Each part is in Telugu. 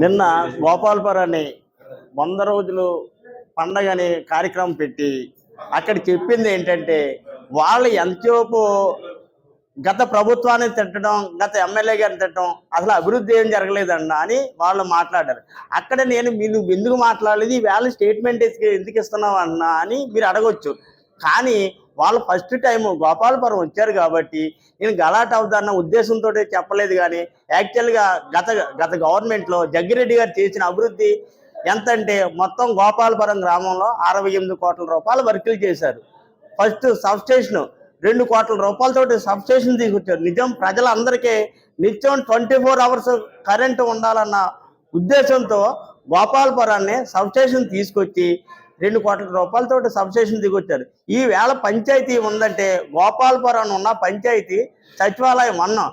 నిన్న గోపాలపురాన్ని వంద రోజులు పండగని కార్యక్రమం పెట్టి అక్కడ చెప్పింది ఏంటంటే వాళ్ళు ఎంతసేపు గత ప్రభుత్వాన్ని తిట్టడం గత ఎమ్మెల్యే గారిని తిట్టడం అసలు అభివృద్ధి ఏం జరగలేదన్న అని వాళ్ళు మాట్లాడారు. అక్కడ నేను మీరు ఎందుకు మాట్లాడలేదు? వేళ స్టేట్మెంట్ ఎందుకు ఇస్తున్నావు అన్న అని మీరు అడగొచ్చు. కానీ వాళ్ళు ఫస్ట్ టైం గోపాలపురం వచ్చారు కాబట్టి నేను గలాట్ అవుతాన్న ఉద్దేశంతో చెప్పలేదు కానీ యాక్చువల్గా గత గత గవర్నమెంట్లో జగ్గిరెడ్డి గారు చేసిన అభివృద్ధి ఎంత అంటే మొత్తం గోపాలపురం గ్రామంలో అరవై ఎనిమిది కోట్ల రూపాయలు వర్కులు చేశారు. ఫస్ట్ సబ్స్టేషన్ రెండు కోట్ల రూపాయలతోటి సబ్స్టేషన్ తీసుకొచ్చారు. నిజం ప్రజలందరికీ నిత్యం ట్వంటీ ఫోర్ అవర్స్ కరెంటు ఉండాలన్న ఉద్దేశంతో గోపాలపురాన్ని సబ్స్టేషన్ తీసుకొచ్చి రెండు కోట్ల రూపాయలతో సబ్స్టేషన్ దిగొచ్చారు. ఈ వేళ పంచాయతీ ఉందంటే గోపాలపురం ఉన్న పంచాయతీ సచివాలయం అన్నం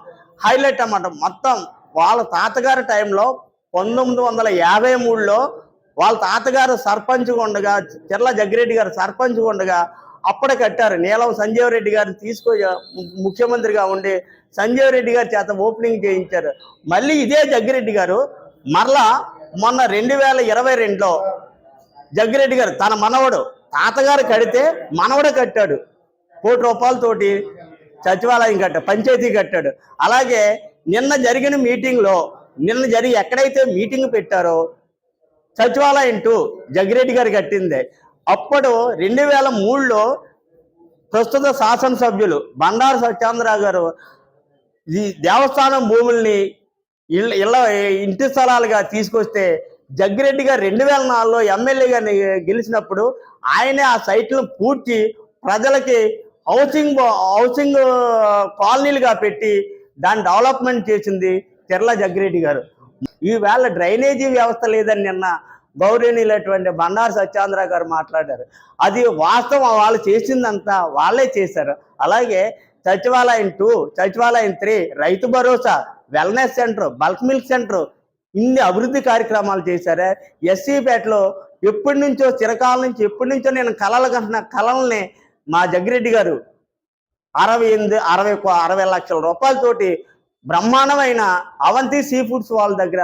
హైలైట్ అన్నమాట. మొత్తం వాళ్ళ తాతగారి టైంలో పంతొమ్మిది వందల యాభై మూడులో వాళ్ళ తాతగారు సర్పంచ్ ఉండగా చెర్ల జగ్గిరెడ్డి గారు సర్పంచ్ ఉండగా అప్పుడే కట్టారు. నీలం సంజీవ్ రెడ్డి గారిని తీసుకో ముఖ్యమంత్రిగా ఉండి సంజీవ్ రెడ్డి గారి చేత ఓపెనింగ్ చేయించారు. మళ్ళీ ఇదే జగ్గిరెడ్డి గారు మరలా మొన్న రెండు వేల ఇరవై రెండులో జగ్గిరెడ్డి గారు తన మనవడు. తాతగారు కడితే మనవడు కట్టాడు. కోటి రూపాయలతోటి సచివాలయం కట్టాడు పంచాయతీ కట్టాడు. అలాగే నిన్న జరిగిన మీటింగ్లో నిన్న జరిగి ఎక్కడైతే మీటింగ్ పెట్టారో సచివాలయం టూ జగ్గిరెడ్డి గారు కట్టిందే. అప్పుడు రెండు వేల మూడులో ప్రస్తుత శాసనసభ్యులు బండారు సత్యేంద్రరావు గారు ఈ దేవస్థానం భూముల్ని ఇళ్ళ ఇళ్ళ ఇంటి స్థలాలుగా తీసుకొస్తే జగ్గిరెడ్డి గారు రెండు వేల నాలుగులో ఎమ్మెల్యేగా గెలిచినప్పుడు ఆయనే ఆ సైట్లను పూడ్చి ప్రజలకి హౌసింగ్ హౌసింగ్ కాలనీలుగా పెట్టి దాన్ని డెవలప్మెంట్ చేసింది తెర్ల జగ్గిరెడ్డి గారు. ఈవేళ డ్రైనేజీ వ్యవస్థ లేదని నిన్న గౌరవనీయులైనటువంటి బండారు సత్యాంధ్ర గారు మాట్లాడారు. అది వాస్తవం వాళ్ళు చేసిందంతా వాళ్ళే చేశారు. అలాగే సచివాలయం టూ సచివాలయం three Rythu Bharosa wellness centre bulk milk centre ఇన్ని అభివృద్ధి కార్యక్రమాలు చేశారే. ఎస్సీపేటలో ఎప్పటి నుంచో చిరకాల నుంచి ఎప్పటి నుంచో నేను కళలు కంటున్న కళల్ని మా జగ్గిరెడ్డి గారు అరవై ఎనిమిది అరవై అరవై లక్షల రూపాయలతోటి బ్రహ్మాండమైన అవంతి సీ ఫుడ్స్ వాళ్ళ దగ్గర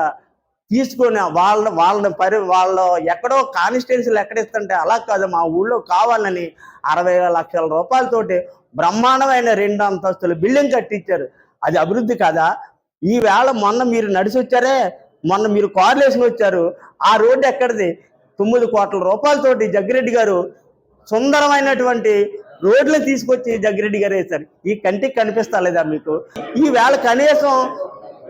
తీసుకొని వాళ్ళ వాళ్ళని పరి వాళ్ళ ఎక్కడో కాన్స్టిట్యున్సీలు ఎక్కడ ఇస్తుంటే అలా కాదు మా ఊళ్ళో కావాలని అరవై లక్షల రూపాయలతోటి బ్రహ్మాండమైన రెండు అంతస్తులు బిల్డింగ్ కట్టించారు. అది అభివృద్ధి కాదా? ఈవేళ మొన్న మీరు నడిచి వచ్చారే మొన్న మీరు కార్లు వేసుకుని వచ్చారు ఆ రోడ్డు ఎక్కడిది? తొమ్మిది కోట్ల రూపాయలతోటి జగ్గిరెడ్డి గారు సుందరమైనటువంటి రోడ్లు తీసుకొచ్చి జగ్గిరెడ్డి గారు వేశారు. ఈ కంటికి కనిపిస్తలేదా మీకు? ఈ వేళ కనీసం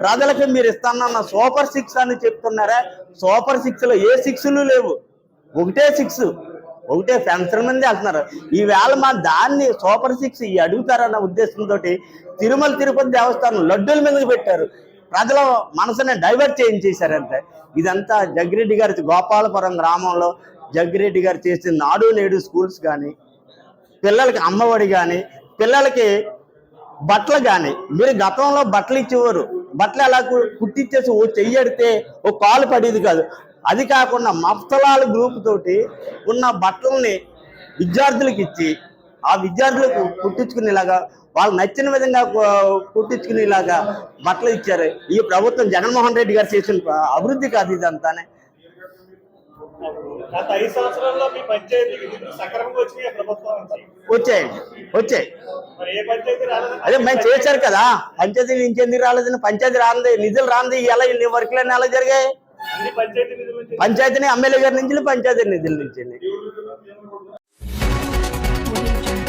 ప్రజలకు మీరు ఇస్తానన్న సూపర్ సిక్స్ అని చెప్తున్నారా? సూపర్ సిక్స్లో ఏ సిక్స్లు లేవు. ఒకటే సిక్స్ ఒకటే ఫెన్సర్ మంది అంటున్నారు ఈ వేళ మా దాన్ని సూపర్ సిక్స్ ఈ అడుగుతారన్న ఉద్దేశంతో తిరుమల తిరుపతి దేవస్థానం లడ్డూల మీదకి పెట్టారు. ప్రజల మనసుని డైవర్ట్ చేయించేశారంటే ఇదంతా జగ్గిరెడ్డి గారి గోపాలపురం గ్రామంలో జగ్గిరెడ్డి గారు చేసిన నాడు నేడు స్కూల్స్ కానీ పిల్లలకి అమ్మఒడి కానీ పిల్లలకి బట్టలు కానీ మీరు గతంలో బట్టలు ఇచ్చేవారు. బట్టలు ఎలా కు- కుట్టించేసి ఓ చెయ్యడితే ఓ కాలు పడేది కాదు. అది కాకుండా మఫ్తలాల గ్రూప్ తోటి ఉన్న బట్టల్ని విద్యార్థులకు ఇచ్చి ఆ విద్యార్థులకు కుట్టించుకునేలాగా వాళ్ళు నచ్చిన విధంగా కుట్టించుకునేలాగా బట్టలు ఇచ్చారు. ఈ ప్రభుత్వం జగన్మోహన్ రెడ్డి గారు చేసిన అభివృద్ధి కాదు ఇదంతానే. వచ్చాయండి వచ్చాయి. రాలేదు? అదే మేము చేశారు కదా. పంచాయతీ నుంచి ఎందుకు రాలేదని పంచాయతీ రాంది నిధులు రాంది ఎలా ఇన్ని వర్కులన్నీ ఎలా జరిగాయి? పంచాయతీని ఎమ్మెల్యే గారి నుంచి పంచాయతీ నిధుల నుంచి. 我也觉得。